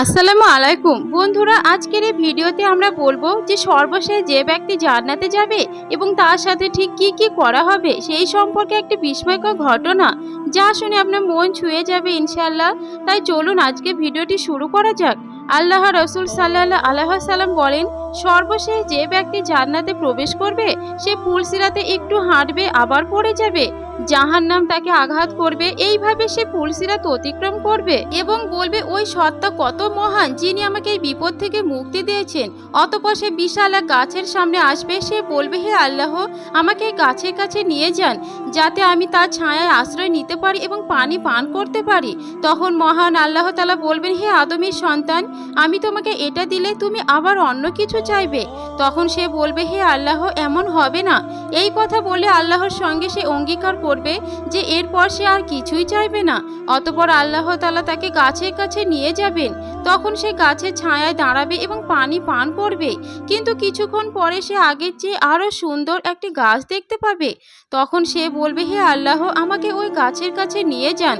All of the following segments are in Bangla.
আসসালামু আলাইকুম। বন্ধুরা, আজকের এই ভিডিওতে আমরা বলব যে সর্বশেষ যে ব্যক্তি জান্নাতে যাবে এবং তার সাথে ঠিক কি কি করা হবে সেই সম্পর্কে একটি বিস্ময়কর ঘটনা। যা শুনে আপনার মন ছুঁয়ে যাবে ইনশাল্লাহ তাই চলুন আজকে ভিডিওটি শুরু করা যাক। আল্লাহ রসুল সাল্লাহ আল্লাহ সাল্লাম বলেন, সর্বশেষ যে ব্যক্তি জান্নাতে প্রবেশ করবে, সে ফুলসিরাতে একটু হাঁটবে, আবার পড়ে যাবে। জাহান্নাম তাকে আঘাত করবে, এইভাবে সে ফুলসিরাত অতিক্রম করবে এবং বলবে, ওই সত্তা কত মহান যিনি আমাকে এই বিপদ থেকে মুক্তি দিয়েছেন। অতপর সে বিশাল এক গাছের সামনে আসবে, সে বলবে, হে আল্লাহ, আমাকে এই গাছের কাছে নিয়ে যান, যাতে আমি তার ছায়ায় আশ্রয় নিতে পারি এবং পানি পান করতে পারি। তখন মহান আল্লাহ তালা বলবেন, হে আদমের সন্তান আমি তোমাকে এটা দিলে তুমি আবার অন্য কিছু চাইবে। তখন সে বলবে, হে আল্লাহ, এমন হবে না। এই কথা বলে আল্লাহর সঙ্গে সে অঙ্গীকার করবে যে এরপর সে আর কিছুই চাইবে না। অতপর আল্লাহ তালা তাকে গাছের কাছে নিয়ে যাবেন। তখন সে গাছের ছায়ায় দাঁড়াবে এবং পানি পান করবে। কিন্তু কিছুক্ষণ পরে সে আগের চেয়ে আরও সুন্দর একটি গাছ দেখতে পাবে। তখন সে বলবে, হে আল্লাহ, আমাকে ওই গাছের কাছে নিয়ে যান।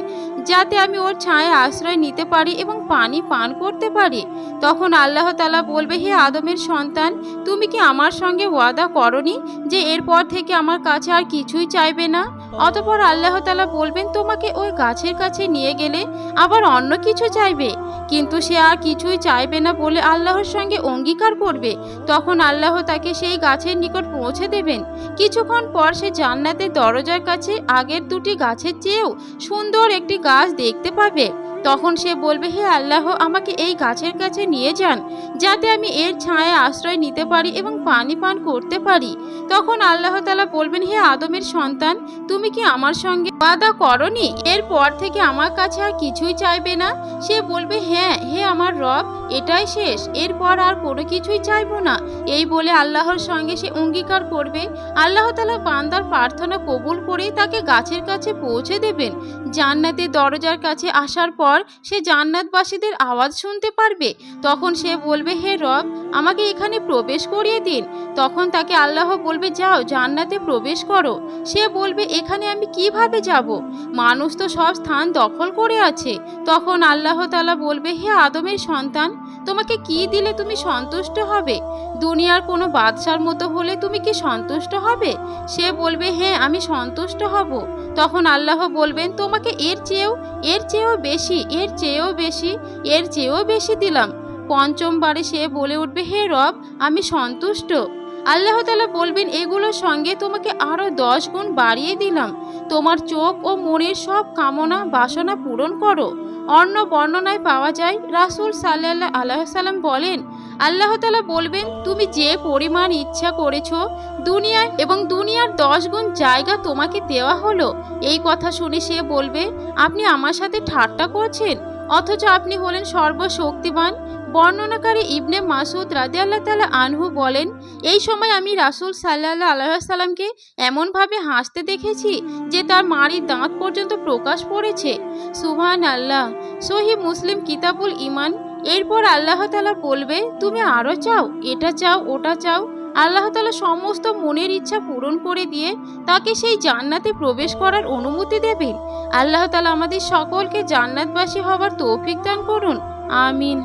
যাতে আমি ওর ছায়ায় আশ্রয় নিতে পারি এবং পানি পান করতে পারি। তখন আল্লাহ তালা বলবে, হে আদমের সন্তান, তুমি কি আমার সঙ্গে ওয়াদা করনি যে এরপর থেকে আমার কাছে আর কিছুই চাইবে না? অতপর আল্লাহ তালা বলবেন, তোমাকে ওই গাছের কাছে নিয়ে গেলে আবার অন্য কিছু চাইবে? কিন্তু সে আর কিছুই চাইবে না বলে আল্লাহর সঙ্গে অঙ্গীকার করবে। তখন আল্লাহ তাকে সেই গাছের নিকট পৌঁছে দেবেন। কিছুক্ষণ পর সে জান্নাতের দরজার কাছে আগের দুটি গাছের চেয়েও সুন্দর একটি গাছ দেখতে পাবে। তখন সে বলবে, হে আল্লাহ, আমাকে এই গাছের কাছে নিয়ে যান, যাতে আমি এর ছায়ায় আশ্রয় নিতে পারি এবং পানি পান করতে পারি। তখন আল্লাহ তালা বলবেন, হে আদমের সন্তান, তুমি কি আমার সঙ্গে ওয়াদা করনি? এরপর থেকে আমার কাছে আর কিছুই চাইবে না? সে বলবে হ্যাঁ হে আমার রব, এটাই শেষ, এরপর আর কোনো কিছুই চাইব না। এই বলে আল্লাহর সঙ্গে সে অঙ্গীকার করবে। আল্লাহ তালা বান্দার প্রার্থনা কবুল করে তাকে গাছের কাছে পৌঁছে দেবেন। জান্নাতের দরজার কাছে আসার পর সে জান্নাতবাসীদের আওয়াজ শুনতে পারবে। তখন সে বলবে, হে রব, আমাকে এখানে প্রবেশ করিয়ে দিন। তখন তাকে আল্লাহ বলবে, যাও, জান্নাতে প্রবেশ করো। সে বলবে, এখানে আমি কীভাবে যাব? মানুষ তো সব স্থান দখল করে আছে। তখন আল্লাহ তালা বলবে, হে আদমের সন্তান তোমাকে কি দিলে তুমি সন্তুষ্ট হবে? দুনিয়ার কোনো বাদশার মতো হলে তুমি কি সন্তুষ্ট হবে? সে বলবে হ্যাঁ আমি সন্তুষ্ট হব। তখন আল্লাহ বলবেন, তোমাকে এর চেয়েও এর চেয়েও বেশি, এর চেয়েও বেশি, এর চেয়েও বেশি দিলাম। পঞ্চমবারে সে বলে উঠবে, হে রব, আমি সন্তুষ্ট। আল্লাহ তালা বলবেন, এগুলোর সঙ্গে তোমাকে আরও দশ গুণ বাড়িয়ে দিলাম। তোমার চোখ ও মনের সব কামনা বাসনা পূরণ করো। অন্য বর্ণনায় পাওয়া যায়, রাসুল সাল্লাহ আল্লাহ সাল্লাম বলেন, আল্লাহ তালা বলবেন, তুমি যে পরিমাণ ইচ্ছা করেছ, দুনিয়ায় এবং দুনিয়ার দশ গুণ জায়গা তোমাকে দেওয়া হলো। এই কথা শুনে সে বলবে, আপনি আমার সাথে ঠাট্টা করছেন? অথচ আপনি হলেন সর্বশক্তিমান বর্ণনাকারী ইবনে মাসুদ রাজি আল্লাহ তালা আনহু বলেন, এই সময় আমি রাসুল সাল্লাহ আল্লাহাল্লামকে এমনভাবে হাসতে দেখেছি যে তার মাড়ির দাঁত পর্যন্ত প্রকাশ পড়েছে। সুহান আল্লাহ সহি মুসলিম কিতাবুল ইমান এরপর আল্লাহ তালা বলবে, তুমি আরও চাও, এটা চাও, ওটা চাও। আল্লাহ তালা সমস্ত মনের ইচ্ছা পূরণ করে দিয়ে তাকে সেই জান্নাতে প্রবেশ করার অনুমতি দেবেন। আল্লাহ তালা আমাদের সকলকে জান্নাতবাসী হবার তৌফিক দান করুন। আমিন।